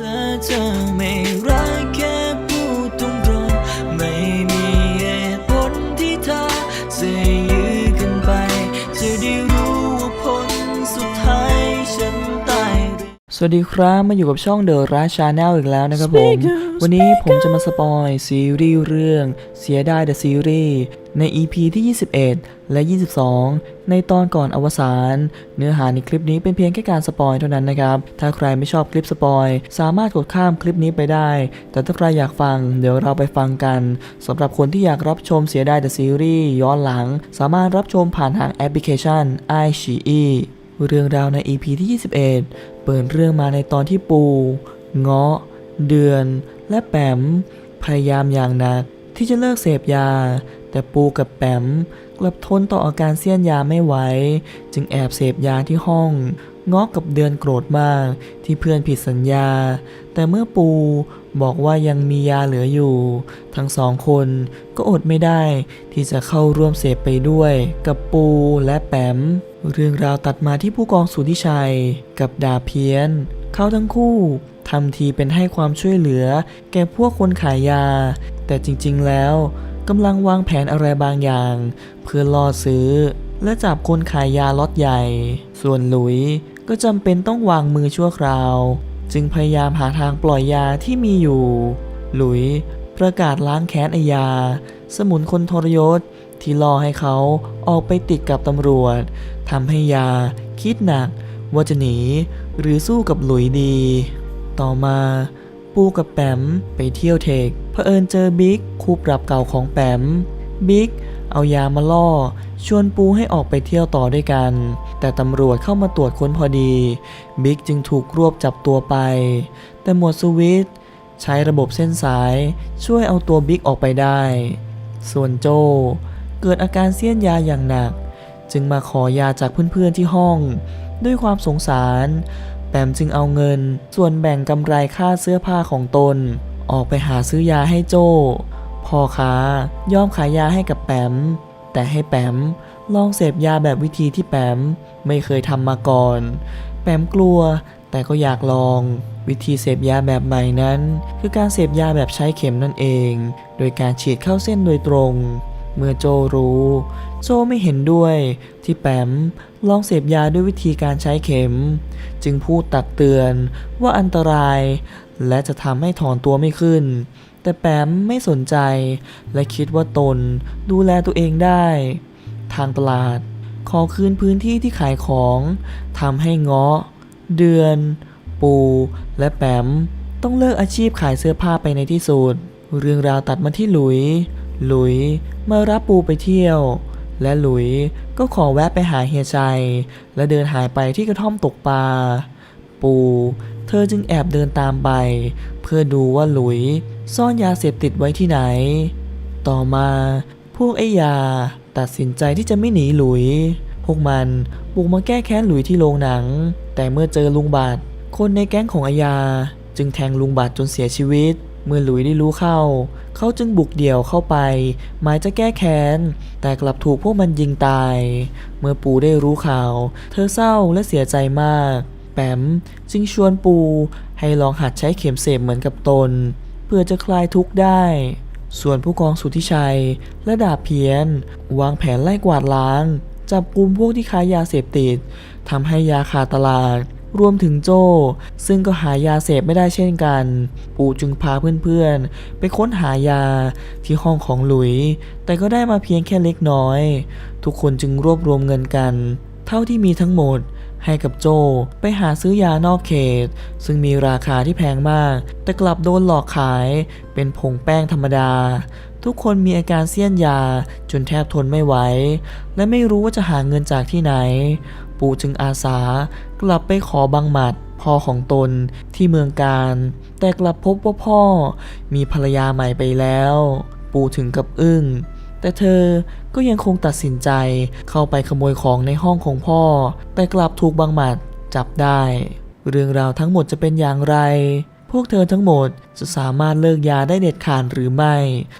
ถ้าเวัสดีครับมาอยู่กับช่องเดอะราชาแนลอีกแล้วนะครับผม วันนี้ผมจะมาสปอยซีรีส์เรื่องเสียดาย The Series ใน EP ที่ 21 และ 22 ในตอนก่อนอวสาน เนื้อหาในคลิปนี้เป็นเพียงแค่การสปอยเท่านั้นนะครับ ถ้าใครไม่ชอบคลิปสปอยสามารถกดข้ามคลิปนี้ไปได้ แต่ถ้าใครอยากฟัง เดี๋ยวเราไปฟังกันสำหรับคนที่อยากรับชมเสียดาย The Series ย้อนหลัง สามารถรับชมผ่านทางแอปพลิเคชัน iQIYI เรื่องราวใน EP ที่ 21 เปิดเรื่องมาในตอนที่ปู เงาะ เดือน และแปม พยายามอย่างหนักที่จะเลิกเสพยา แต่ปูกับแปมกลับทนต่ออาการเสี้ยนยาไม่ไหว จึงแอบเสพยาที่ห้องเงาะกับเดือนโกรธมากที่เพื่อนผิดสัญญา แต่เมื่อปูบอกว่ายังมียาเหลืออยู่ ทั้งสองคนก็อดไม่ได้ที่จะเข้าร่วมเสพไปด้วยกับปูและแปม เรื่องราวตัดมาที่ผู้กองสุทธิชัย กับดาเพียน เขาทั้งคู่ทำทีเป็นให้ความช่วยเหลือ แก่พวกคนขายยา แต่จริงๆแล้วกำลังวางแผนอะไรบางอย่าง เพื่อล่อซื้อ และจับคนขายยาล็อตใหญ่ ส่วนหลุยก็จำเป็นต้องวางมือชั่วคราว จึงพยายามหาทางปล่อยยาที่มีอยู่ หลุยประกาศล้างแค้นไอยา สมุนคนทรยศที่ล่อให้เขาออกไปติดกับตำรวจทำให้ยาคิดหนักว่าจะหนีหรือสู้กับหลุยดี ต่อมาปูกับแปมไปเที่ยวเทคเผอิญเจอบิ๊กคู่ปรับเก่าของแปมบิ๊กเอายามาล่อ ชวนปูให้ออกไปเที่ยวต่อด้วยกัน แต่ตำรวจเข้ามาตรวจค้นพอดี บิ๊กจึงถูกรวบจับตัวไป แต่หมวดสวิตใช้ระบบเส้นสายช่วยเอาตัวบิ๊กออกไปได้ ส่วนโจเกิดอาการเสี้ยนยาอย่างหนัก จึงมาขอยาจากเพื่อนๆที่ห้อง ด้วยความสงสารแปมจึงเอาเงิน ส่วนแบ่งกำไรค่าเสื้อผ้าของตน ออกไปหาซื้อยาให้โจพ่อค้ายอมขายยาให้กับแปม แต่ให้แปมลองเสพยาแบบวิธีที่แปมไม่เคยทำมาก่อน แปมกลัว แต่ก็อยากลอง วิธีเสพยาแบบใหม่นั้น คือการเสพยาแบบใช้เข็มนั่นเอง โดยการฉีดเข้าเส้นโดยตรง เมื่อโจรู้ โจไม่เห็นด้วย ที่แปมลองเสพยาด้วยวิธีการใช้เข็ม จึงพูดตักเตือนว่าอันตราย และจะทำให้ถอนตัวไม่ขึ้น แต่แปมไม่สนใจ และคิดว่าตนดูแลตัวเองได้ ทางตลาด ขอคืนพื้นที่ที่ขายของทำให้เงาะ เดือน ปู และแปมต้องเลิกอาชีพขายเสื้อผ้าไปในที่สุด เรื่องราวตัดมาที่หลุย หลุยมารับปูไปเที่ยว และหลุยก็ขอแวะไปหาเฮียชัย และเดินหายไปที่กระท่อมตกปลา ปู เธอจึงแอบเดินตามไป เพื่อดูว่าหลุยซ่อนยาเสพติดไว้ที่ไหน ต่อมาพวกไอ้ยาตัดสินใจที่จะไม่หนีหลุย พวกมันบุกมาแก้แค้นหลุยที่โรงหนัง แต่เมื่อเจอลุงบาทคนในแก๊งของอายาจึงแทงลุงบาทจนเสียชีวิต เมื่อหลุยได้รู้เข้า เขาจึงบุกเดี่ยวเข้าไป หมายจะแก้แค้น แต่กลับถูกพวกมันยิงตาย เมื่อปูได้รู้ข่าว เธอเศร้าและเสียใจมาก แปมจึงชวนปูให้ลองหัดใช้เข็มเสพเหมือนกับตน เพื่อจะคลายทุกข์ได้ ส่วนผู้กองสุทธิชัยและดาบเพียน วางแผนไล่กวาดล้าง จับกลุ่มพวกที่ค้ายาเสพติด ทำให้ยาขาดตลาด รวมถึงโจ้ ซึ่งก็หายาเสพไม่ได้เช่นกัน ปู่จึงพาเพื่อนๆ ไปค้นหายาที่ห้องของหลุย แต่ก็ได้มาเพียงแค่เล็กน้อย ทุกคนจึงรวบรวมเงินกัน เท่าที่มีทั้งหมดให้กับโจไปหาซื้อยานอกเขต ซึ่งมีราคาที่แพงมาก แต่กลับโดนหลอกขายเป็นผงแป้งธรรมดา ทุกคนมีอาการเสี้ยนยาจนแทบทนไม่ไหว และไม่รู้ว่าจะหาเงินจากที่ไหน ปู่จึงอาสากลับไปขอบังหมัดพ่อของตนที่เมืองการ แต่กลับพบว่าพ่อมีภรรยาใหม่ไปแล้ว ปู่ถึงกับอึ้ง แต่เธอก็ยังคงตัดสินใจเข้าไปขโมยของในห้องของพ่อ แต่กลับถูกบังหมัดจับได้ เรื่องราวทั้งหมดจะเป็นอย่างไร พวกเธอทั้งหมดจะสามารถเลิกยาได้เด็ดขาดหรือไม่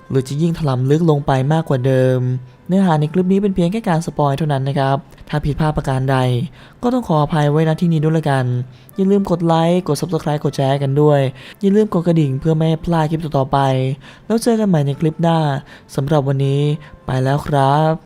หรือจะยิ่งถลำลึกลงไปมากกว่าเดิม เนื้อหาในคลิปนี้เป็นเพียงแค่การสปอยเท่านั้นนะครับ ถ้าผิดพลาดประการใด ก็ต้องขออภัยไว้ณที่นี้ด้วยละกัน อย่าลืมกดไลค์ กด subscribe กดแชร์กันด้วย อย่าลืมกดกระดิ่งเพื่อไม่ให้พลาดคลิปต่อๆไป แล้วเจอกันใหม่ในคลิปหน้าสำหรับวันนี้ ไปแล้วครับ